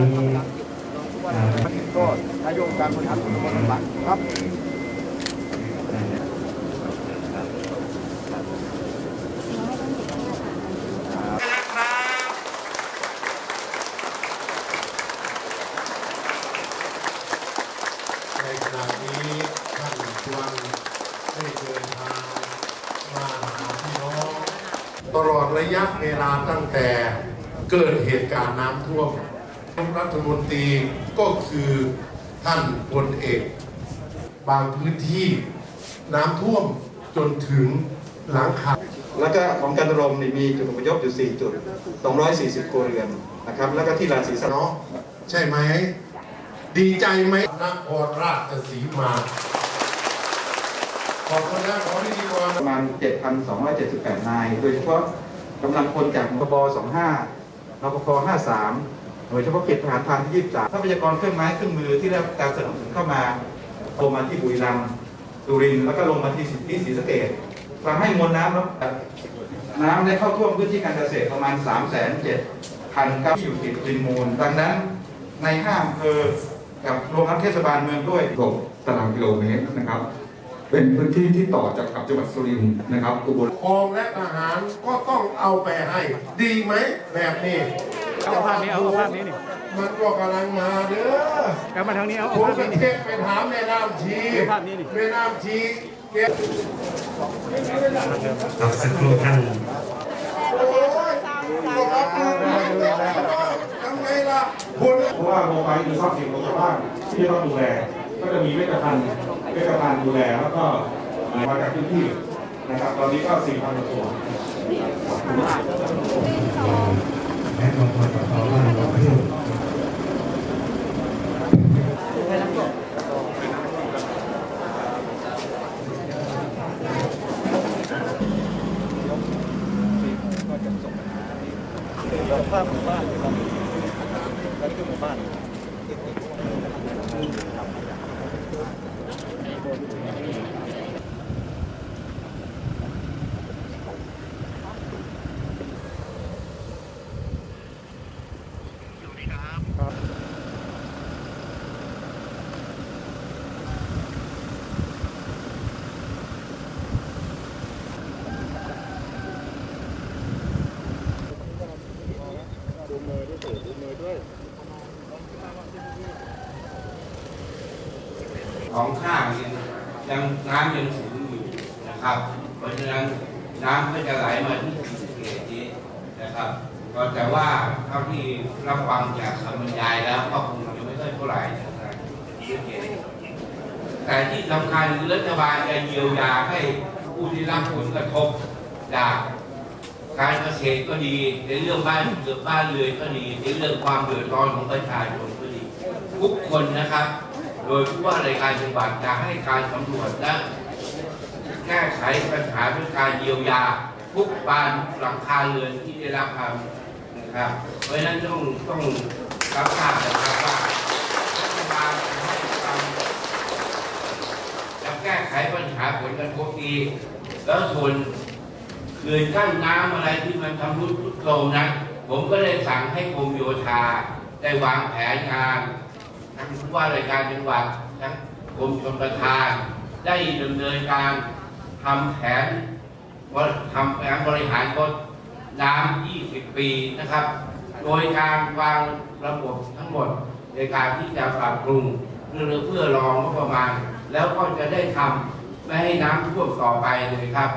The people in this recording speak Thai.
นี้ก็นายกการบริหารส่วนตำบลลำบากครับในขณะนี้ท่านชวนได้เดินทางมาหาพี่น้องตลอดระยะเวลาตั้งแต่เกิดเหตุการณ์น้ำท่วม รัฐมนตรีก็คือท่านพลเอก บางพื้นที่น้ำท่วมจนถึงหลังคาแล้วก็ของการรมนี่มีจุดอพยพอยู่ 4 จุด 240ครัวเรือนนะครับ แล้วก็ที่ลานศรีสะเนาะใช่ไหม ดีใจไหมนครราชสีมา ขอบคุณนะขอที่ดีกว่าประมาณ 7,278 นาย โดยเฉพาะกำลังพลจากมบ25รปภ53ห น่วยเฉพาะกิจทหารพรานที่ 23 ทรัพยากรเครื่องไม้เครื่องมือที่ได้รับการสนับสนุนเข้ามาลงมาที่บุรีรัมย์สุรินทร์แล้วก็ลงมาที่ที่ศรีสะเกษทำให้มวลน้ำลดน้ำได้เข้าท่วมพื้นที่การเกษตรประมาณ 3 7 0 0 0ที่อยู่ติดริมมูล ดังนั้นในห้าอำเภอกับรวมทั้งเทศบาลเมืองด้วย6ตารางกิโลเมตรนะครับ เป็นพื้นที่ที่ต่อจากกับจังหวัดสุรินทร์นะครับอุบลกองและทหารก็ต้องเอาไปให้ ดีไหมแบบนี้ เอาภาพนี้เอาเอาภาพนี้นี่มันก็กำลังมาเด้อเอามาทางนี้เอาผเอามภาพไปนี้นี่ เช็คไปถามแม่น้ำชีดูภาพนี้นี่แม่น้ำชีเก็บครับสักครู่ท่านโอ้ยทำไงล่ะคนเพราะว่าโมบายคือทรัพย์สินของชาวบ้านที่จะต้องดูแล ก็จะมีเวชภัณฑ์เวชภัณฑ์ดูแลแล้วก็มาจากพื้นที่นะครับ ตอนนี้ก็สี่พันกว่าตัว และกองพลปตบ้านเราเพื่อภาพหมู่บ้านเลยครับแล้วนี่คือหมู่บ้าน ของข้างยังยังน้ำยังสูงอยู่นะครับเพราะฉะนั้นน้ำก็จะไหลมาที่จุดเกิดนี้นะครับก็แต่ว่าเท่าที่รับฟังจากคำบรรยายแล้วก็คงจะไม่ค่อยเท่าไหร่นะครับแต่ที่สำคัญคือรัฐบาลจะเยียวยาให้ผู้ที่รับผลกระทบจากการเกษตรก็ดี ในเรื่องบ้านเรือนบ้านเรือนก็ดีในเรื่องความเดือดร้อนของประชาชนก็ดี ทุกคนนะครับ โดยผู้ว่ารายการจังหวัดจะให้การสำรวจและแก้ไขปัญหาด้วยการเยียวยาทุกบ้านหลังคาเรือนที่ได้รับความนะครับ เพราะฉะนั้นต้องต้องรับทราบนะครับว่ารัฐบาลจะให้ความจะแก้ไขปัญหาผลกระทบดีแล้วส่วนเขื่อนกั้นน้ำอะไรที่มันทำรุดรุดโทรมนะ ผมก็ได้สั่งให้กรมโยธาได้วางแผนงาน ผู้ว่ารายการจังหวัดทั้งกรมชลประทาน ได้ดำเนินการทำแผนว่าทำแผนบริหารรถน้ำ20 ปีนะครับ โดยการวางระบบทั้งหมดในการที่จะปรับปรุงเพื่อเพื่อรองงบประมาณ แล้วก็จะได้ทำไม่ให้น้ำท่วมต่อไปเลยครับ